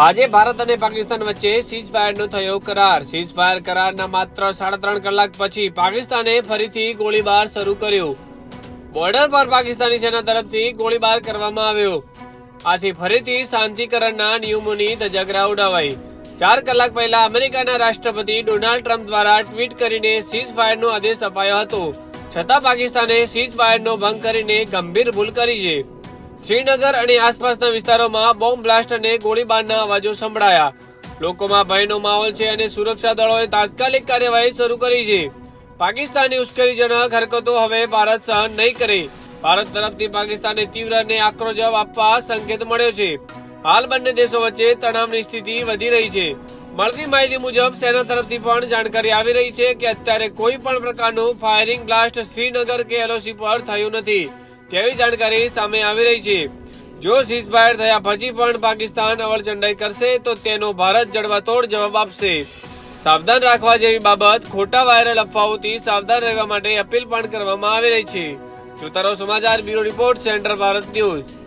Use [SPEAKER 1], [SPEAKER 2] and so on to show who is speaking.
[SPEAKER 1] આજે ભારત અને પાકિસ્તાન વચ્ચે સીઝ ફાયરનો થયો કરાર. સીઝફાયર કરારના માત્ર સાડા ત્રણ કલાક પછી પાકિસ્તાને ફરીથી ગોળીબાર શરૂ કર્યો. બોર્ડર પર પાકિસ્તાની સેના તરફથી ગોળીબાર કરવામાં આવ્યો. આથી ફરીથી શાંતિકરણના નિયમોની ધજાગરા ઉડાવાઈ. ચાર કલાક પહેલા અમેરિકાના રાષ્ટ્રપતિ ડોનાલ્ડ ટ્રમ્પ દ્વારા ટ્વીટ કરીને સીઝ ફાયરનો આદેશ અપાયો હતો. છતાં પાકિસ્તાને સીઝ ફાયરનો ભંગ કરીને ગંભીર ભૂલ કરી છે. શ્રીનગર અને આસપાસના વિસ્તારોમાં બોમ્બ બ્લાસ્ટ અને ગોળીબારના અવાજો સંભળાયા. લોકોમાં ભયનો માહોલ છે અને સુરક્ષા દળોએ તાત્કાલિક કાર્યવાહી શરૂ કરી છે. પાકિસ્તાનની ઉશ્કેરીજનક હરકતો હવે ભારત સહન નહીં કરે. ભારત તરફથી પાકિસ્તાને તીવ્ર અને આકરો જવાબ આપવા સંકેત મળ્યો છે. હાલ બંને દેશો વચ્ચે તણાવની સ્થિતિ વધી રહી છે. મળતી માહિતી મુજબ સેના તરફથી પણ જાણકારી આવી રહી છે કે અત્યારે કોઈ પણ પ્રકારનું ફાયરિંગ બ્લાસ્ટ શ્રીનગર કે એલઓસી પર થયું નથી. તેવી જાણકારી સામે આવી રહી છે? જો સીઝફાયર થયા પછી પણ પાકિસ્તાન અવરચંડાઈ કરશે, તો તેનો ભારત જડબાતોડ જવાબ આપશે. સાવધાન રાખવા જેવી બાબત ખોટા વાયરલ અફવાઓથી સાવધાન રહેવા માટે અપીલ પણ કરવામાં આવી રહી છે. જોતા રહો સમાચાર, bureau report, central Bharat news.